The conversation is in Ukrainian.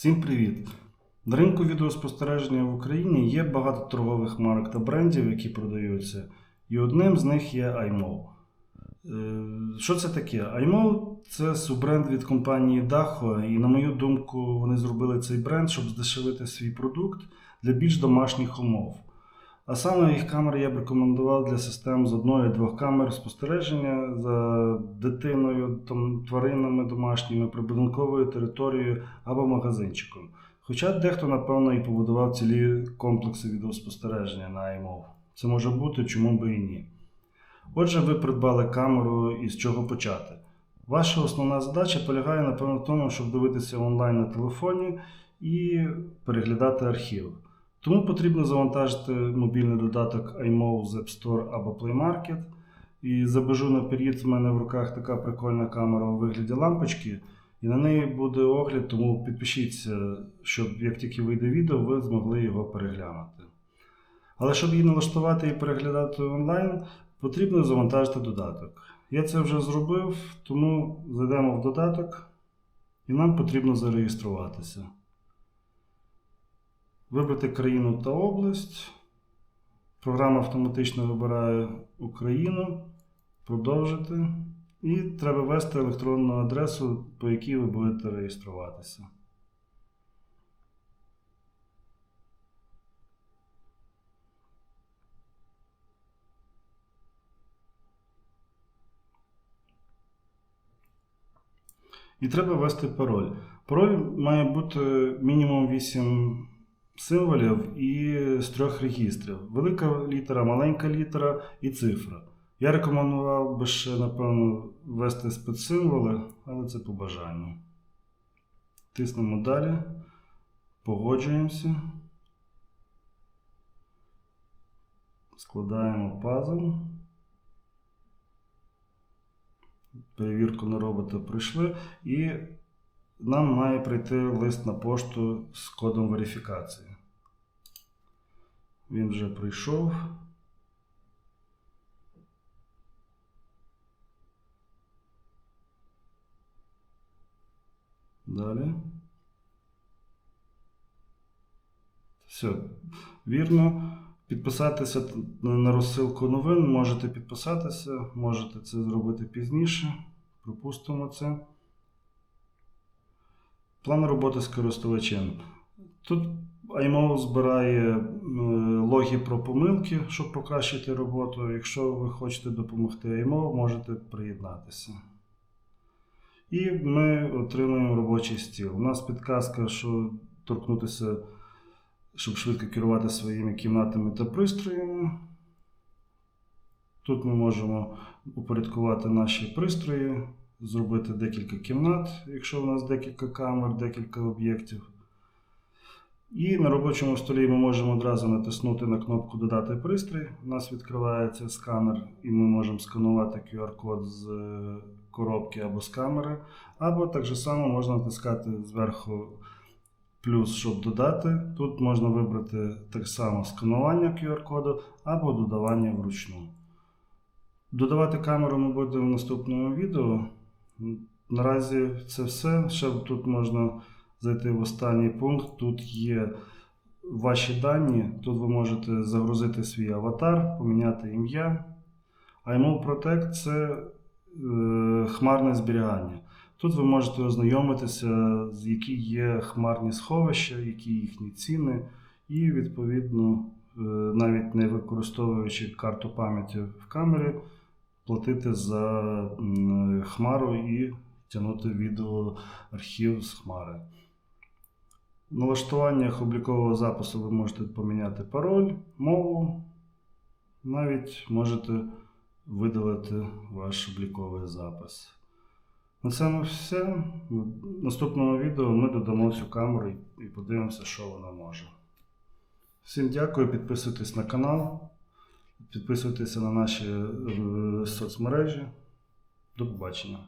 Всім привіт! На ринку відеоспостереження в Україні є багато торгових марок та брендів, які продаються, і одним з них є iMov. Е, Що це таке? iMO – це суббренд від компанії Daho, і на мою думку, вони зробили цей бренд, щоб здешевити свій продукт для більш домашніх умов. А саме їх камери я б рекомендував для систем з одної-двох камер спостереження за дитиною, там, тваринами домашніми, прибудинковою територією або магазинчиком. Хоча дехто, напевно, і побудував цілі комплекси відеоспостереження на iMov. Це може бути, чому би і ні. Отже, ви придбали камеру і з чого почати. Ваша основна задача полягає, напевно, в тому, щоб дивитися онлайн на телефоні і переглядати архів. Тому потрібно завантажити мобільний додаток iMov з App Store або Play Market. І забежу наперед, в мене в руках така прикольна камера у вигляді лампочки, і на неї буде огляд, тому підпишіться, щоб як тільки вийде відео, ви змогли його переглянути. Але щоб її налаштувати і переглядати онлайн, потрібно завантажити додаток. Я це вже зробив, тому зайдемо в додаток і нам потрібно зареєструватися. Вибрати країну та область. Програма автоматично вибирає Україну, продовжити. І треба ввести електронну адресу, по якій ви будете реєструватися. І треба ввести пароль. Пароль має бути мінімум 8 символів і з трьох регістрів: велика літера, маленька літера і цифра. Я рекомендував би ще, напевно, ввести спецсимволи, але це по бажанню. Тиснемо далі, погоджуємося. Складаємо пазл. Перевірку на робота пройшли. І нам має прийти лист на пошту з кодом верифікації. Він вже прийшов. Далі. Все, вірно. Підписатися на розсилку новин. Можете підписатися, можете це зробити пізніше. Пропустимо це. План роботи з користувачем. Тут iMov збирає е, логи про помилки, щоб покращити роботу. Якщо ви хочете допомогти iMov, можете приєднатися. І ми отримуємо робочий стіл. У нас підказка, що торкнутися, щоб швидко керувати своїми кімнатами та пристроями. Тут ми можемо упорядкувати наші пристрої, зробити декілька кімнат, якщо у нас декілька камер, декілька об'єктів. І на робочому столі ми можемо одразу натиснути на кнопку Додати пристрій. У нас відкривається сканер, і ми можемо сканувати QR-код з е, коробки або з камери. Або так же само можна натискати зверху плюс, щоб додати. Тут можна вибрати так само сканування QR-коду або додавання вручну. Додавати камеру ми будемо в наступному відео. Наразі це все. Ще тут можна зайти в останній пункт. Тут є ваші дані. Тут ви можете загрузити свій аватар, поміняти ім'я. iMove Protect це е, хмарне зберігання. Тут ви можете ознайомитися, з які є хмарні сховища, які їхні ціни, і, відповідно, е, навіть не використовуючи карту пам'яті в камері, платити за хмару і тягнути відеоархів з хмари. Налаштуваннях облікового запису ви можете поміняти пароль, мову, навіть можете видалити ваш обліковий запис. На цьому все. В наступному відео ми додамо цю камеру і подивимося, що вона може. Всім дякую, підписуйтесь на канал, підписуйтесь на наші е, соцмережі. До побачення.